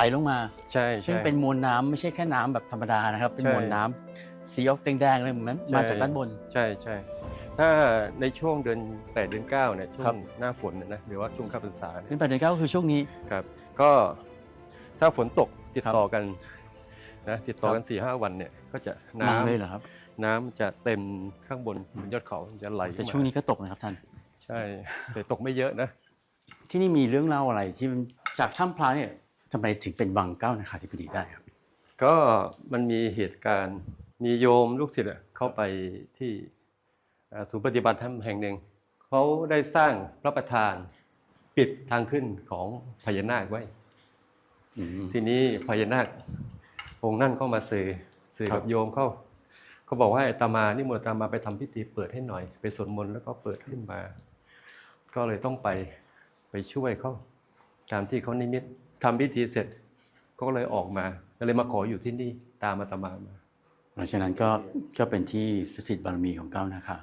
ไหลลงมา ใช่ซึ่งใช่ เป็นมวลน้ำไม่ใช่แค่น้ำแบบธรรมดานะครับ เป็นใช่ มวลน้ำสีออกแดงๆเลยเหมือนใช่มาจากด้านบน ใช่ใช่ถ้าในช่วงเดือน8เดือน9เนี่ยช่วครังบ หน้าฝนนะนะหรือว่าช่วงเข้าพรรษาเนี่ยเป็นแปดเดือนเก้าก็คือช่วงนี้ ครับ ก็ถ้าฝนตกติดครับต่อกันนะติดต่อครับกัน4ี่ห้าวันเนี่ยก็จะมาน้ำเลยเหรอครับน้ำจะเต็มข้างบนบนยอดเขาจะไหลแต่มาช่วงนี้ก็ตกนะครับท่าน ใช่ แต่ตกไม่เยอะนะ ที่นี่มีเรื่องเล่าอะไรที่มันจากถ้ำพระเนี่ย ทำไมถึงเป็นวังเก้านาคาธิบดีได้ครับ ก็มันมีเหตุการณ์มีโยมลูกศิษย์อะเข้าไปที่อ่าศูนย์ปฏิบัติธรรมแห่งหนึ่งเขาได้สร้างพระประธานปิดทางขึ้นของพญานาคไว้อืมทีนี้พญานาคองค์นั่นก็มาสื่อสื่อครักับบโยมเข้าเขาบอกว่าให้อาตมานิมนต์อาตมาไปทำพิธีเปิดให้หน่อย ไปสวดมนต์แล้วก็เปิดขึ้นมา ก็เลยต้องไปไปช่วยเขาตามที่เขานิมิต ทำพิธีเสร็จก็เลยออกมาก็เลยมาขออยู่ที่นี่ตามอาตมามา เพราะฉะนั้นก็ก็เป็นที่สถิตบารมีของเก้านาคา